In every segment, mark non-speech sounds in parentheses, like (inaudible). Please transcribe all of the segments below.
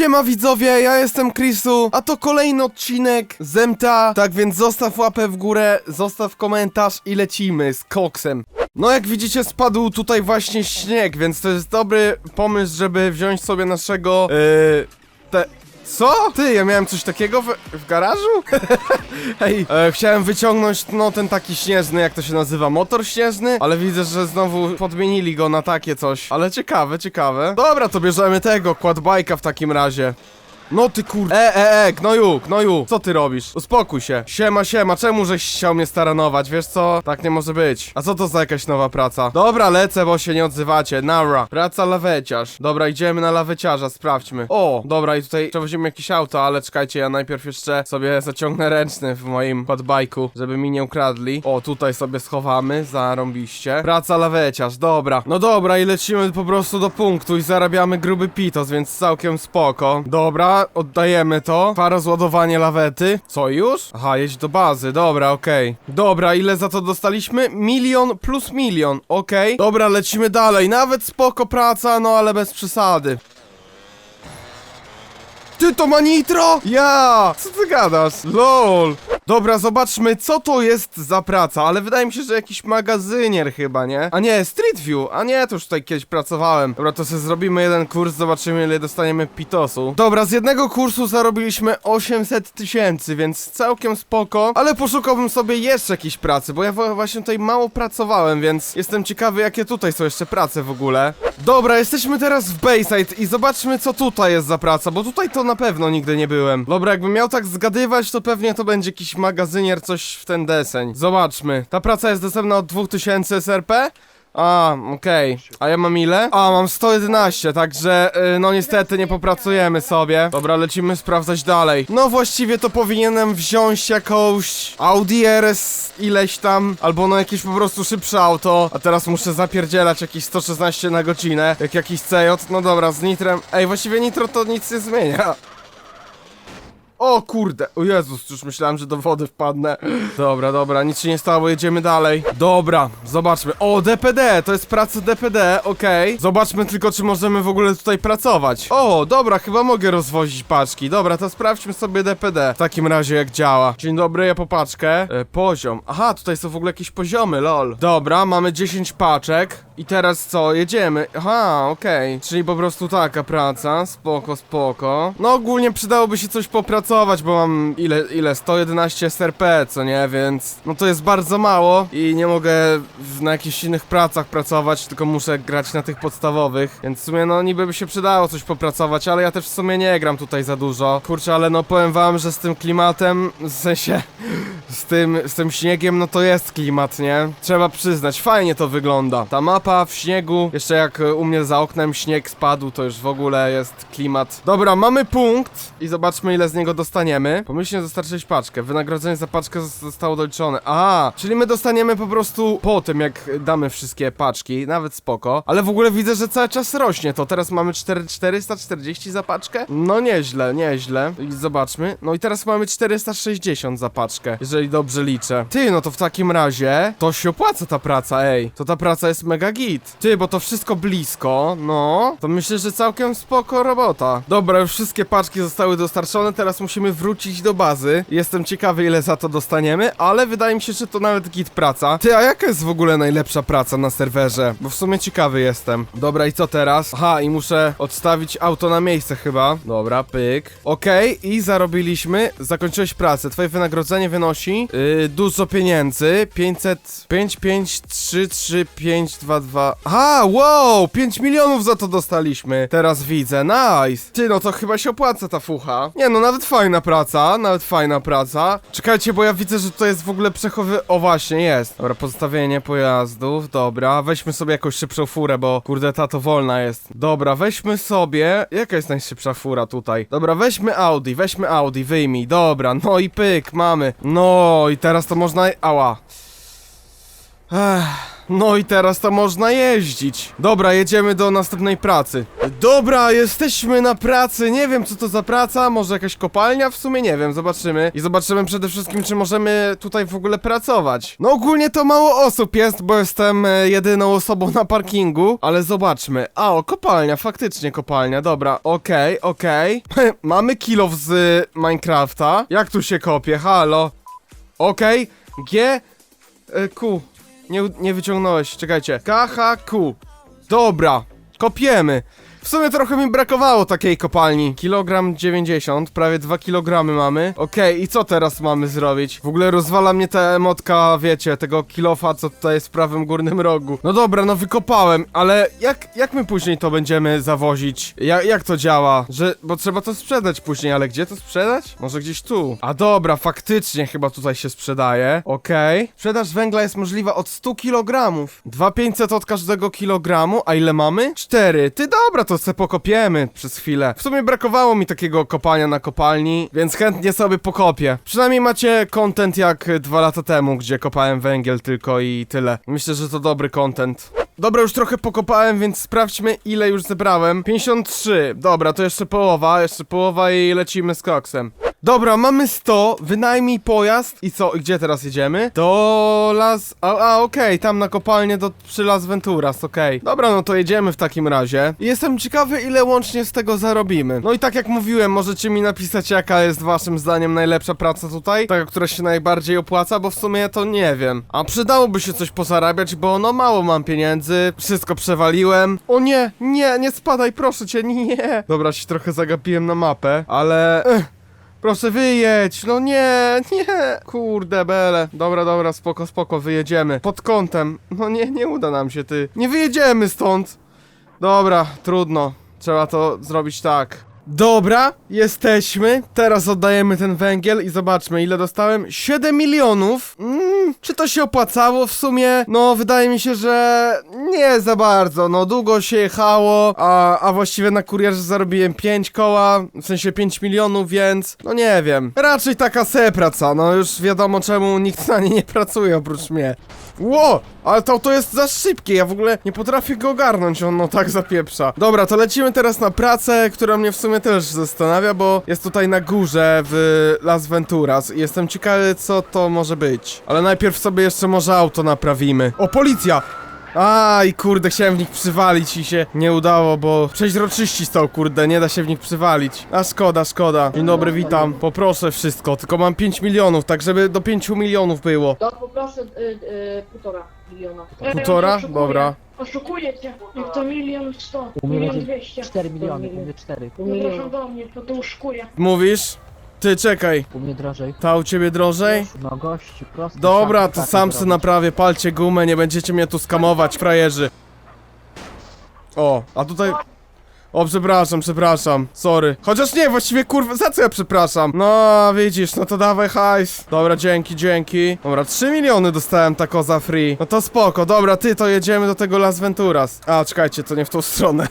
Siema widzowie, ja jestem Chrisu, a to kolejny odcinek Zemta, tak więc zostaw łapę w górę, zostaw komentarz i lecimy z koksem. No jak widzicie spadł tutaj właśnie śnieg, więc to jest dobry pomysł, żeby wziąć sobie naszego, yy, te... Co? Ty, ja miałem coś takiego w, w garażu? (laughs) Hej, e, chciałem wyciągnąć, no ten taki śnieżny, jak to się nazywa, motor śnieżny, ale widzę, że znowu podmienili go na takie coś. Ale ciekawe, ciekawe. Dobra, to bierzemy tego, quadbike'a w takim razie. No ty kur... E, e, e, gnoju, gnoju, co ty robisz? Uspokój się. Siema, siema, czemu żeś chciał mnie staranować, wiesz co? Tak nie może być. A co to za jakaś nowa praca? Dobra, lecę, bo się nie odzywacie. Nara. Praca laweciarz. Dobra, idziemy na laweciarza, sprawdźmy. O, dobra, i tutaj przewozimy jakieś auto, ale czekajcie, ja najpierw jeszcze sobie zaciągnę ręczny w moim podbajku, żeby mi nie ukradli. O, tutaj sobie schowamy, zarąbiście. Praca laweciarz, dobra. No dobra, i lecimy po prostu do punktu i zarabiamy gruby pitos, więc całkiem spoko. Dobra, oddajemy to. Para zładowanie lawety. Co już? Aha, jedź do bazy, dobra, okej. Dobra, ile za to dostaliśmy? Milion plus milion, okej. Dobra, lecimy dalej. Nawet spoko praca, no ale bez przesady. Ty to ma nitro? Ja! Co ty gadasz? LOL! Dobra, zobaczmy co to jest za praca, ale wydaje mi się, że jakiś magazynier chyba, nie? A nie, Street View, a nie, to już tutaj kiedyś pracowałem. Dobra, to sobie zrobimy jeden kurs, zobaczymy ile dostaniemy pitosu. Dobra, z jednego kursu zarobiliśmy 800 tysięcy, więc całkiem spoko, ale poszukałbym sobie jeszcze jakiejś pracy, bo ja właśnie tutaj mało pracowałem, więc jestem ciekawy jakie tutaj są jeszcze prace w ogóle. Dobra, jesteśmy teraz w Bayside i zobaczmy co tutaj jest za praca, bo tutaj to na pewno nigdy nie byłem. Dobra, jakbym miał tak zgadywać, to pewnie to będzie jakiś magazynier, coś w ten deseń. Zobaczmy. Ta praca jest dostępna od 2000 SRP? A, okej. A ja mam ile? A, mam 111, także y, no niestety nie popracujemy sobie. Dobra, lecimy sprawdzać dalej. No właściwie to powinienem wziąć jakąś Audi RS ileś tam, albo no jakieś po prostu szybsze auto, a teraz muszę zapierdzielać jakieś 116 na godzinę, jak jakiś CJ. No dobra, z nitrem. Ej, właściwie nitro to nic nie zmienia. O kurde, o Jezus, już myślałem, że do wody wpadnę. Dobra, dobra, nic się nie stało, jedziemy dalej. Dobra, zobaczmy. O, DPD, to jest praca DPD, okej. Zobaczmy tylko, czy możemy w ogóle tutaj pracować. O, dobra, chyba mogę rozwozić paczki. Dobra, to sprawdźmy sobie DPD. W takim razie, jak działa. Dzień dobry, ja po paczkę. E, poziom. Aha, tutaj są w ogóle jakieś poziomy, lol. Dobra, mamy 10 paczek. I teraz co, jedziemy. Aha, okej. Czyli po prostu taka praca. Spoko, spoko. No ogólnie przydałoby się coś popracować, bo mam ile, ile? 111 SRP, co nie? Więc no to jest bardzo mało i nie mogę w, na jakichś innych pracach pracować, tylko muszę grać na tych podstawowych. Więc w sumie no niby by się przydało coś popracować, ale ja też w sumie nie gram tutaj za dużo. Kurczę, ale no powiem wam, że z tym klimatem, w sensie z tym, z tym śniegiem, no to jest klimat, nie? Trzeba przyznać, fajnie to wygląda. Ta mapa w śniegu, jeszcze jak e, u mnie za oknem śnieg spadł, to już w ogóle jest klimat. Dobra, mamy punkt i zobaczmy ile z niego dostaniemy. Pomyślnie dostarczyć paczkę. Wynagrodzenie za paczkę zos- zostało doliczone. Aha, czyli my dostaniemy po prostu po tym, jak damy wszystkie paczki, nawet spoko. Ale w ogóle widzę, że cały czas rośnie to. Teraz mamy 4, 440 za paczkę? No nieźle, nieźle. I zobaczmy. No i teraz mamy 460 za paczkę, jeżeli dobrze liczę. Ty, no to w takim razie to się opłaca ta praca, ej. To ta praca jest mega git. Ty, bo to wszystko blisko, no. To myślę, że całkiem spoko robota. Dobra, już wszystkie paczki zostały dostarczone, teraz musimy wrócić do bazy. Jestem ciekawy, ile za to dostaniemy, ale wydaje mi się, że to nawet git praca. Ty, a jaka jest w ogóle najlepsza praca na serwerze? Bo w sumie ciekawy jestem. Dobra, i co teraz? Aha, i muszę odstawić auto na miejsce chyba. Dobra, pyk. Okej, i zarobiliśmy. Zakończyłeś pracę. Twoje wynagrodzenie wynosi yy, dużo pieniędzy. 500... 5, 5, 3, 3, 5, 2, 2... Aha, wow! 5 milionów za to dostaliśmy. Teraz widzę, nice. Ty, no to chyba się opłaca ta fucha. Nie no, nawet fajna praca, nawet fajna praca. Czekajcie, bo ja widzę, że to jest w ogóle przechowy... O, właśnie, jest. Dobra, pozostawienie pojazdów, dobra. Weźmy sobie jakąś szybszą furę, bo kurde, ta to wolna jest. Dobra, weźmy sobie... Jaka jest najszybsza fura tutaj? Dobra, weźmy Audi, weźmy Audi, wyjmij. Dobra, no i pyk, mamy. No i teraz to można... Ała. Ech. No i teraz to można jeździć. Dobra, jedziemy do następnej pracy. Dobra, jesteśmy na pracy. Nie wiem, co to za praca. Może jakaś kopalnia? W sumie nie wiem, zobaczymy. I zobaczymy przede wszystkim, czy możemy tutaj w ogóle pracować. No ogólnie to mało osób jest, bo jestem e, jedyną osobą na parkingu. Ale zobaczmy. A, o, kopalnia, faktycznie kopalnia. Dobra, okej, okej. (laughs) Mamy kilow z Minecrafta. Jak tu się kopie? Halo? Okej, G, e, Q. Nie, nie wyciągnąłeś, czekajcie. K, H, Q. Dobra, kopiemy. W sumie trochę mi brakowało takiej kopalni. Kilogram 90, prawie 2 kilogramy mamy. Okej, i co teraz mamy zrobić? W ogóle rozwala mnie ta emotka, wiecie, tego kilofa, co tutaj jest w prawym górnym rogu. No dobra, no wykopałem, ale jak, jak my później to będziemy zawozić? Ja, jak to działa? Że, bo trzeba to sprzedać później, ale gdzie to sprzedać? Może gdzieś tu. A dobra, faktycznie chyba tutaj się sprzedaje. Okej. Sprzedaż węgla jest możliwa od 100 kg. 2500 od każdego kilogramu, a ile mamy? 4. Ty dobra, to se pokopiemy przez chwilę. W sumie brakowało mi takiego kopania na kopalni, więc chętnie sobie pokopię. Przynajmniej macie content jak dwa lata temu, gdzie kopałem węgiel tylko i tyle. Myślę, że to dobry content. Dobra, już trochę pokopałem, więc sprawdźmy ile już zebrałem. 53. Dobra, to jeszcze połowa, jeszcze połowa i lecimy z koksem. Dobra, mamy 100, wynajmij pojazd i co, i gdzie teraz jedziemy? Do Las... A, a okej, tam na kopalnię do... przy Las Venturas, okej. Dobra, no to jedziemy w takim razie. Jestem ciekawy, ile łącznie z tego zarobimy. No i tak jak mówiłem, możecie mi napisać, jaka jest waszym zdaniem najlepsza praca tutaj, taka, która się najbardziej opłaca, bo w sumie to nie wiem. A przydałoby się coś pozarabiać, bo no mało mam pieniędzy, wszystko przewaliłem. O nie, nie, nie spadaj, proszę cię, (laughs) nie. Dobra, się trochę zagapiłem na mapę, ale... Ech. Proszę wyjedź, no nie, nie, kurde bele. Dobra, dobra, spoko, spoko, wyjedziemy. Pod kątem, no nie, nie uda nam się, ty. Nie wyjedziemy stąd. Dobra, trudno. Trzeba to zrobić tak. Dobra, jesteśmy. Teraz oddajemy ten węgiel i zobaczmy, ile dostałem. 7 milionów. Mm, czy to się opłacało w sumie? No, wydaje mi się, że nie za bardzo. No, długo się jechało, a, a właściwie na kurierze zarobiłem 5 koła, w sensie 5 milionów, więc no nie wiem. Raczej taka se praca, no już wiadomo czemu nikt na niej nie pracuje oprócz mnie. Ło! Ale to, to jest za szybkie, ja w ogóle nie potrafię go ogarnąć, on no tak zapieprza. Dobra, to lecimy teraz na pracę, która mnie w sumie też zastanawia, bo jest tutaj na górze w Las Venturas i jestem ciekawy co to może być. Ale najpierw sobie jeszcze może auto naprawimy. O, policja! Aj, kurde, chciałem w nich przywalić i się nie udało, bo przeźroczyści stał, kurde, nie da się w nich przywalić. A szkoda, szkoda. Dzień dobry, witam. Poproszę wszystko, tylko mam 5 milionów, tak żeby do 5 milionów było. To poproszę y, y, półtora miliona. Półtora? Oszukuję. Dobra. Oszukuję cię. Jak to milion sto, U mnie milion będzie dwieście. 4 miliony, u mnie 4. Zapraszam Milion. do mnie, to to oszukuję. Mówisz? Ty, czekaj. U mnie drożej. Ta u ciebie drożej? No gościu, prosto. Dobra, to sam se naprawię, palcie gumę, nie będziecie mnie tu skamować, frajerzy. O, a tutaj... O, przepraszam, przepraszam, sorry. Chociaż nie, właściwie kurwa, za co ja przepraszam? No, widzisz, no to dawaj hajs. Dobra, dzięki, dzięki. Dobra, 3 miliony dostałem tako za free. No to spoko, dobra, ty, to jedziemy do tego Las Venturas. A, czekajcie, to nie w tą stronę.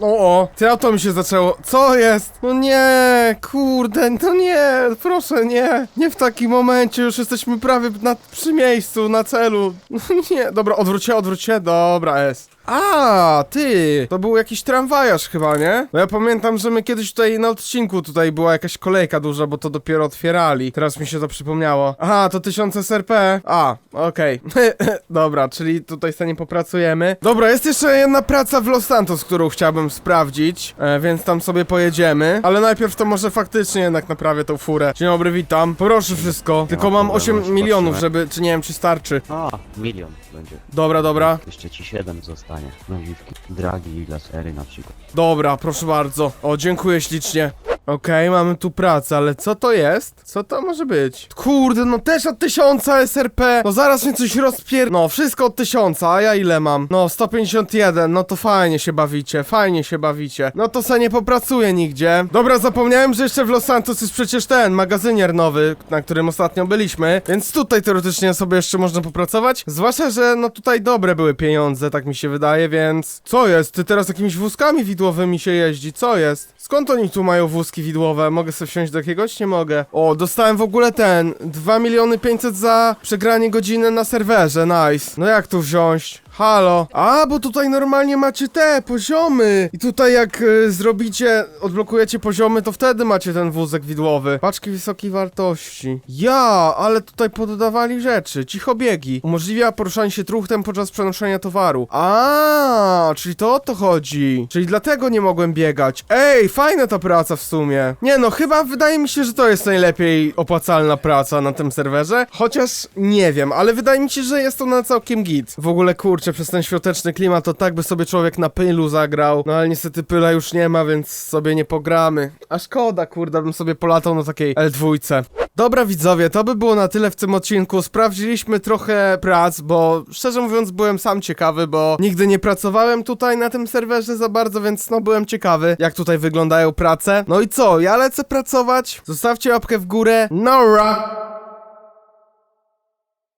O, o, ty auto mi się zaczęło. Co jest? No nie, kurde, no nie, proszę, nie. Nie w takim momencie, już jesteśmy prawie na, przy miejscu, na celu. No (laughs) nie, dobra, odwróć się, odwróć się, dobra, jest. A, ty, to był jakiś tramwajarz chyba, nie? No ja pamiętam, że my kiedyś tutaj na odcinku tutaj była jakaś kolejka duża, bo to dopiero otwierali. Teraz mi się to przypomniało. Aha, to 1000 SRP. A, okej. (laughs) Dobra, czyli tutaj sobie nie popracujemy. Dobra, jest jeszcze jedna praca w Los Santos, którą chciałbym sprawdzić, e, więc tam sobie pojedziemy. Ale najpierw to może faktycznie jednak naprawię tą furę. Dzień dobry, witam. Proszę wszystko. Tylko ma mam problemu, 8 już milionów, żeby, czy nie wiem, czy starczy. A, milion będzie. Dobra, dobra. Jeszcze ci 7 zostanie. Naziwki. Dragi i lasery na przykład. Dobra, proszę bardzo. O, dziękuję ślicznie. Okej, mamy tu pracę, ale co to jest? Co to może być? Kurde, no też od tysiąca SRP. No zaraz mnie coś rozpier... No, wszystko od tysiąca, a ja ile mam? No, 151, no to fajnie się bawicie, fajnie się bawicie. No to se nie popracuję nigdzie. Dobra, zapomniałem, że jeszcze w Los Santos jest przecież ten magazynier nowy, na którym ostatnio byliśmy, więc tutaj teoretycznie sobie jeszcze można popracować. Zwłaszcza, że no tutaj dobre były pieniądze, tak mi się wydaje, więc... Co jest? Ty teraz jakimiś wózkami widłowymi się jeździ, co jest? Skąd oni tu mają wózki widłowe. Mogę sobie wsiąść do jakiegoś? Nie mogę. O, dostałem w ogóle ten. 2 miliony 500 za przegranie godziny na serwerze. Nice. No jak tu wziąć? Halo. A, bo tutaj normalnie macie te poziomy. I tutaj jak y, zrobicie, odblokujecie poziomy, to wtedy macie ten wózek widłowy. Paczki wysokiej wartości. Ja, ale tutaj poddawali rzeczy. Cichobiegi. Umożliwia poruszanie się truchtem podczas przenoszenia towaru. A, czyli to o to chodzi. Czyli dlatego nie mogłem biegać. Ej, fajna ta praca w sumie. Nie no, chyba wydaje mi się, że to jest najlepiej opłacalna praca na tym serwerze. Chociaż nie wiem, ale wydaje mi się, że jest to na całkiem git. W ogóle kurczę, przez ten świąteczny klimat to tak by sobie człowiek na pylu zagrał. No ale niestety pyla już nie ma, więc sobie nie pogramy. A szkoda, kurde, bym sobie polatał na takiej L2. Dobra widzowie, to by było na tyle w tym odcinku. Sprawdziliśmy trochę prac, bo szczerze mówiąc byłem sam ciekawy, bo nigdy nie pracowałem tutaj na tym serwerze za bardzo, więc no byłem ciekawy, jak tutaj wyglądają prace. No i co, ja lecę pracować. Zostawcie łapkę w górę. Nora!